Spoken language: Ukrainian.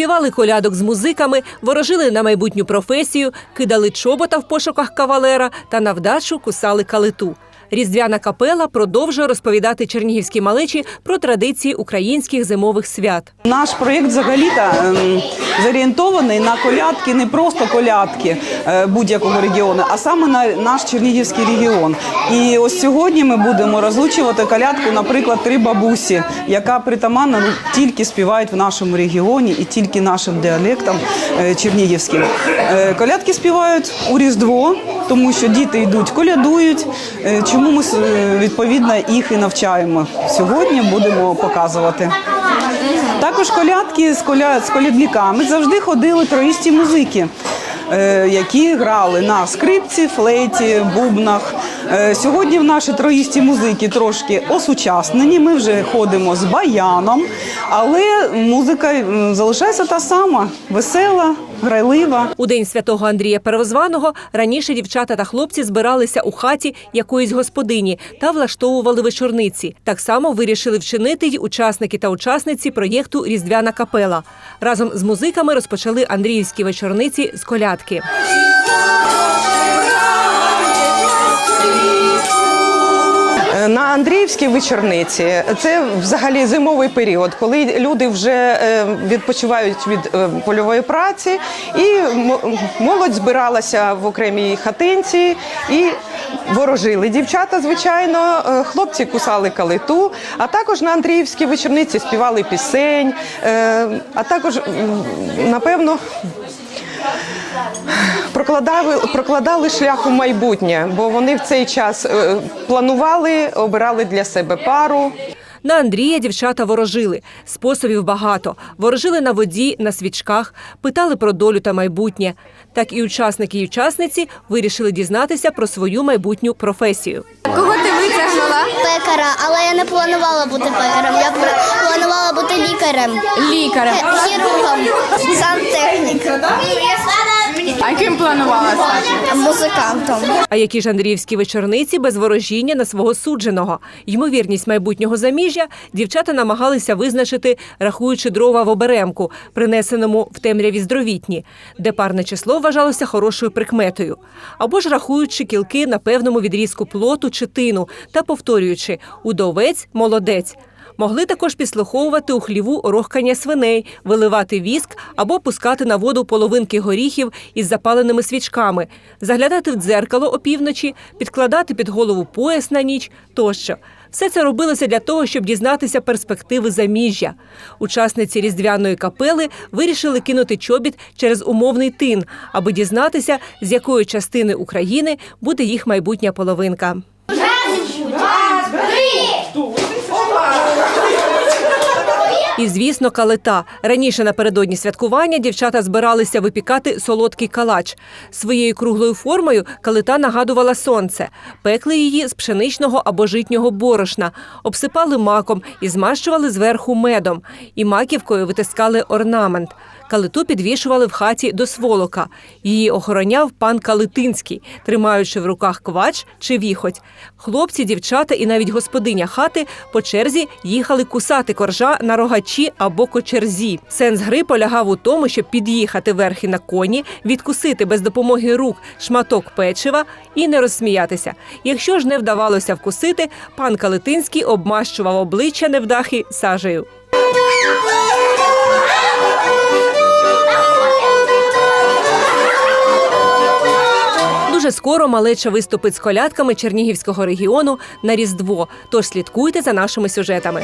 співали колядок з музиками, ворожили на майбутню професію, кидали чобота в пошуках кавалера та на вдачу кусали калиту. Різдвяна капела продовжує розповідати чернігівській малечі про традиції українських зимових свят. Наш проєкт взагалі-то ем, зорієнтований на колядки, не просто колядки е, будь-якого регіону, а саме на наш Чернігівський регіон. І ось сьогодні ми будемо розлучувати колядку, наприклад, три бабусі, яка притаманна ну, тільки співають в нашому регіоні і тільки нашим діалектом е, чернігівським. Е, Колядки співають у Різдво, тому що діти йдуть, колядують. Чому ми е, відповідно їх і навчаємо сьогодні? Будемо показувати. Також колядки з, коля... з колядниками завжди ходили троїсті музики, е, які грали на скрипці, флейті, бубнах. Е, Сьогодні в наші троїсті музики трошки осучаснені. Ми вже ходимо з баяном, але музика залишається та сама весела, грайлива. У день святого Андрія Первозваного раніше дівчата та хлопці збиралися у хаті якоїсь господині та влаштовували вечорниці. Так само вирішили вчинити й учасники та учасниці проєкту Різдвяна капела. Разом з музиками розпочали Андріївські вечорниці з колядки. Андріївській вечорниці це взагалі зимовий період, коли люди вже е, відпочивають від е, польової праці, і молодь збиралася в окремій хатинці і ворожили. Дівчата, звичайно, е, хлопці кусали калиту, а також на Андріївській вечорниці співали пісень, а також, напевно, прокладали, прокладали шлях у майбутнє, бо вони в цей час е, планували, обирали для себе пару. На Андрія дівчата ворожили. Способів багато. Ворожили на воді, на свічках, питали про долю та майбутнє. Так і учасники і учасниці вирішили дізнатися про свою майбутню професію. Кого ти витягнула? Пекара, але я не планувала бути пекарем. Я планувала бути лікарем, Лікарем. хірургом, сантехніком, А ким планувала стати? музикантом. А які ж Андріївські вечорниці без ворожіння на свого судженого? Ймовірність майбутнього заміжжя дівчата намагалися визначити, рахуючи дрова в оберемку, принесеному в темряві здровітні, де парне число вважалося хорошою прикметою, або ж рахуючи кілки на певному відрізку плоту чи тину та повторюючи удовець молодець. Могли також підслуховувати у хліву рохкання свиней, виливати віск або пускати на воду половинки горіхів із запаленими свічками, заглядати в дзеркало опівночі, підкладати під голову пояс на ніч тощо. Все це робилося для того, щоб дізнатися перспективи заміжжя. Учасниці різдвяної капели вирішили кинути чобіт через умовний тин, аби дізнатися, з якої частини України буде їх майбутня половинка. І, звісно, калита. Раніше напередодні святкування дівчата збиралися випікати солодкий калач. Своєю круглою формою калита нагадувала сонце. Пекли її з пшеничного або житнього борошна, обсипали маком і змащували зверху медом. І маківкою витискали орнамент. Калиту підвішували в хаті до сволока. Її охороняв пан Калитинський, тримаючи в руках квач чи віхоть. Хлопці, дівчата і навіть господиня хати по черзі їхали кусати коржа на рогачі або кочерзі. Сенс гри полягав у тому, щоб під'їхати верхи на коні, відкусити без допомоги рук шматок печива і не розсміятися. Якщо ж не вдавалося вкусити, пан Калитинський обмащував обличчя невдахи сажею. Дуже скоро малеча виступить з колядками Чернігівського регіону на Різдво. Тож слідкуйте за нашими сюжетами.